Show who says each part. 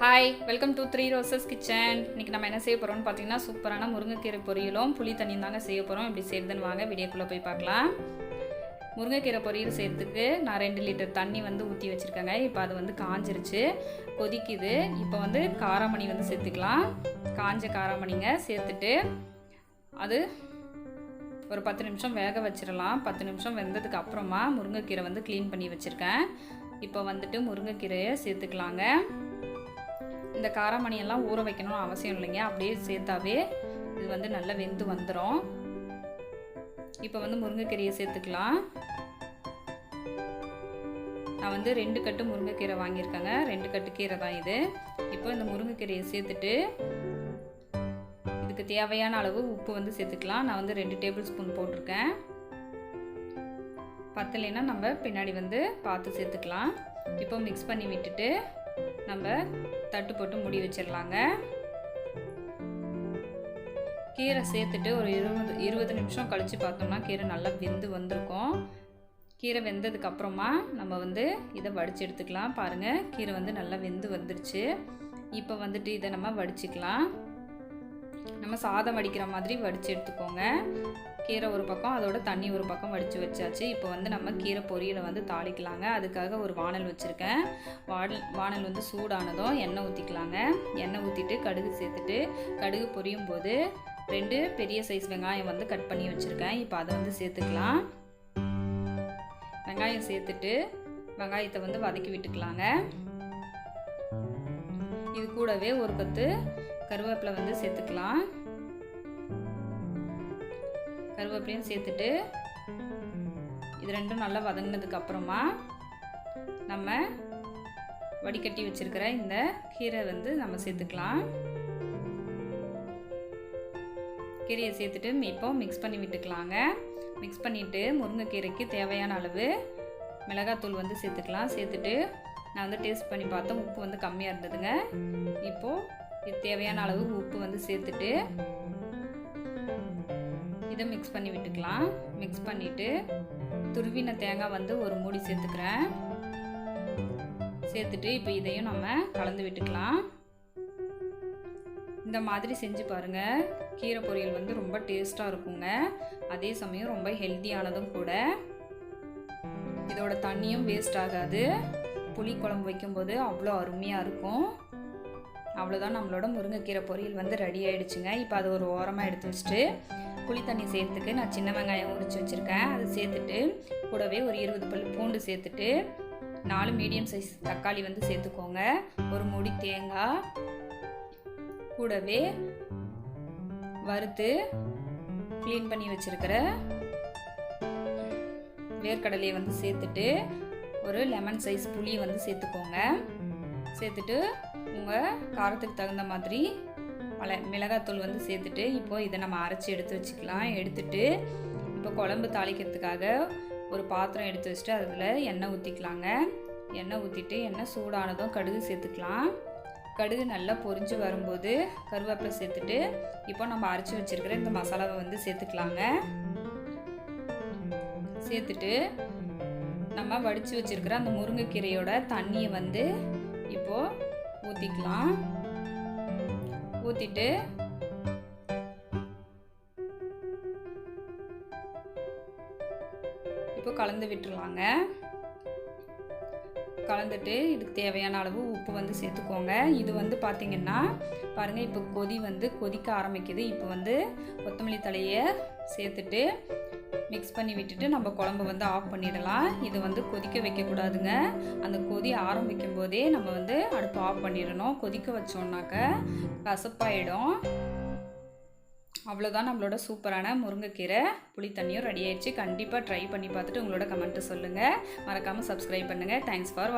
Speaker 1: Hi welcome to three roses kitchen இன்னைக்கு நம்ம என்ன செய்ய போகிறோம்னு பார்த்தீங்கன்னா சூப்பரான முருங்கைக்கீரை பொரியலும் புளி தண்ணியும் தாங்க செய்ய போகிறோம் இப்படி செய்யுதுன்னு வாங்க வீடியோக்குள்ளே போய் பார்க்கலாம். முருங்கைக்கீரை பொரியல் செய்கிறதுக்கு நான் ரெண்டு லிட்டர் தண்ணி வந்து ஊற்றி வச்சுருக்கேங்க. இப்போ அது வந்து காஞ்சிருச்சு கொதிக்குது. இப்போ வந்து காராமணி வந்து சேர்த்துக்கலாம். காஞ்ச காராமணிங்க சேர்த்துட்டு அது ஒரு பத்து நிமிஷம் வேக வச்சிடலாம் பத்து நிமிஷம் வெந்ததுக்கு அப்புறமா முருங்கைக்கீரை வந்து க்ளீன் பண்ணி வச்சுருக்கேன். இப்போ வந்துட்டு முருங்கைக்கீரையை சேர்த்துக்கலாங்க. இந்த காராமணியெல்லாம் ஊற வைக்கணும்னு அவசியம் இல்லைங்க. அப்படியே சேர்த்தாவே இது வந்து நல்லா வெந்து வந்துடும் இப்போ வந்து முருங்கைக்கீரையை சேர்த்துக்கலாம். நான் வந்து ரெண்டு கட்டு முருங்கைக்கீரை வாங்கியிருக்கேங்க. ரெண்டு கட்டு கீரை தான் இது. இப்போ இந்த முருங்கைக்கீரையை சேர்த்துட்டு இதுக்கு தேவையான அளவு உப்பு வந்து சேர்த்துக்கலாம். நான் வந்து ரெண்டு டேபிள் ஸ்பூன் போட்டிருக்கேன். பத்தலைன்னா நம்ம பின்னாடி வந்து பார்த்து சேர்த்துக்கலாம். இப்போ மிக்ஸ் பண்ணி விட்டுட்டு நம்ம தட்டு போட்டு முடி வச்சிடலாங்க. கீரை சேர்த்துட்டு ஒரு இருபது இருபது நிமிஷம் கழித்து பார்த்தோம்னா கீரை நல்லா வெந்து வந்திருக்கும். கீரை வெந்ததுக்கப்புறமா நம்ம வந்து இதை வடித்து எடுத்துக்கலாம். பாருங்கள் கீரை வந்து நல்லா வெந்து வந்துருச்சு. இப்போ வந்துட்டு இதை நம்ம வடிச்சுக்கலாம். நம்ம சாதம் வடிக்கிற மாதிரி வடித்து எடுத்துக்கோங்க. கீரை ஒரு பக்கம் அதோட தண்ணி ஒரு பக்கம் வடித்து வச்சாச்சு. இப்போ வந்து நம்ம கீரை பொரியலை வந்து தாளிக்கலாங்க. அதுக்காக ஒரு வானல் வச்சுருக்கேன். வானல் வானல் வந்து சூடானதும் எண்ணெய் ஊற்றிக்கலாங்க எண்ணெய் ஊற்றிட்டு கடுகு சேர்த்துட்டு கடுகு பொரியும் போது ரெண்டு பெரிய சைஸ் வெங்காயம் வந்து கட் பண்ணி வச்சுருக்கேன். இப்போ அதை வந்து சேர்த்துக்கலாம். வெங்காயம் சேர்த்துட்டு வெங்காயத்தை வந்து வதக்கி விட்டுக்கலாங்க. இது கூடவே ஒரு பத்து கருவேப்பிலை வந்து சேர்த்துக்கலாம். கருவேப்பிலையும் சேர்த்துட்டு இது ரெண்டும் நல்லா வதங்கினதுக்கு அப்புறமா நம்ம வடிகட்டி வச்சிருக்கிற இந்த கீரை வந்து நம்ம சேர்த்துக்கலாம். கீரையை சேர்த்துட்டு இப்போ மிக்ஸ் பண்ணி விட்டுக்கலாங்க. மிக்ஸ் பண்ணிவிட்டு முருங்கைக்கீரைக்கு தேவையான அளவு மிளகாத்தூள் வந்து சேர்த்துக்கலாம். சேர்த்துட்டு நான் வந்து டேஸ்ட் பண்ணி பார்த்தேன். உப்பு வந்து கம்மியாக இருந்ததுங்க. இப்போது இது தேவையான அளவு உப்பு வந்து சேர்த்துட்டு இதை மிக்ஸ் பண்ணி விட்டுக்கலாம். மிக்ஸ் பண்ணிவிட்டு துருவின தேங்காய் வந்து ஒரு மூடி சேர்த்துக்கிறேன். சேர்த்துட்டு இப்போ இதையும் நம்ம கலந்து விட்டுக்கலாம். இந்த மாதிரி செஞ்சு பாருங்கள் கீரை பொரியல் வந்து ரொம்ப டேஸ்ட்டாக இருக்குங்க. அதே சமயம் ரொம்ப ஹெல்த்தியானதும் கூட. இதோட தண்ணியும் வேஸ்ட் ஆகாது. புளி குழம்பு வைக்கும்போது அவ்வளோ அருமையாக இருக்கும். அவ்வளோதான் நம்மளோட முருங்கைக்கீரை பொரியல் வந்து ரெடி ஆகிடுச்சுங்க இப்போ அது ஒரு ஓரமாக எடுத்து வச்சுட்டு புளி தண்ணி சேர்த்துக்கு நான் சின்ன வெங்காயம் உரிச்சு வச்சுருக்கேன். அதை சேர்த்துட்டு கூடவே ஒரு இருபது பல் பூண்டு சேர்த்துட்டு நாலு மீடியம் சைஸ் தக்காளி வந்து சேர்த்துக்கோங்க. ஒரு முடி தேங்காய் கூடவே வறுத்து க்ளீன் பண்ணி வச்சுருக்கிற வேர்க்கடலையை வந்து சேர்த்துட்டு ஒரு லெமன் சைஸ் புளியை வந்து சேர்த்துக்கோங்க. சேர்த்துட்டு உங்கள் காரத்துக்கு தகுந்த மாதிரி மலை மிளகாத்தூள் வந்து சேர்த்துட்டு இப்போது இதை நம்ம அரைச்சி எடுத்து வச்சுக்கலாம். எடுத்துட்டு இப்போ குழம்பு தாளிக்கிறதுக்காக ஒரு பாத்திரம் எடுத்து வச்சுட்டு அதில் எண்ணெய் ஊற்றிக்கலாங்க எண்ணெய் ஊற்றிட்டு எண்ணெய் சூடானதும் கடுகு சேர்த்துக்கலாம். கடுகு நல்லா பொரிஞ்சு வரும்போது கருவேப்பிலை சேர்த்துட்டு இப்போ நம்ம அரைச்சி வச்சுருக்கிற இந்த மசாலாவை வந்து சேர்த்துக்கலாங்க. சேர்த்துட்டு நம்ம வடித்து வச்சுருக்கிற அந்த முருங்கைக்கீரையோட தண்ணியை வந்து இப்போது ஊற்றிக்கலாம் ஊற்றிட்டு இப்போ கலந்து விட்டுருலாங்க கலந்துட்டு இதுக்கு தேவையான அளவு உப்பு வந்து சேர்த்துக்கோங்க. இது வந்து பார்த்திங்கன்னா பாருங்கள் இப்போ கொதி வந்து கொதிக்க ஆரம்பிக்குது. இப்போ வந்து கொத்தமல்லி தலையை சேர்த்துட்டு மிக்ஸ் பண்ணி விட்டுட்டு நம்ம குழம்பு வந்து ஆஃப் பண்ணிடலாம். இது வந்து கொதிக்க வைக்கக்கூடாதுங்க. அந்த கொதி ஆரம்பிக்கும் போதே நம்ம வந்து அடுப்பு ஆஃப் பண்ணிடணும். கொதிக்க வச்சோம்னாக்க கசப்பாயிடும். அவ்வளோதான் நம்மளோட சூப்பரான முருங்கைக்கீரை. புளி தண்ணியும் ரெடி ஆயிடுச்சு. கண்டிப்பாக ட்ரை பண்ணி பார்த்துட்டு உங்களோட கமெண்ட்டு சொல்லுங்கள் மறக்காமல் சப்ஸ்கிரைப் பண்ணுங்கள் தேங்க்ஸ் ஃபார்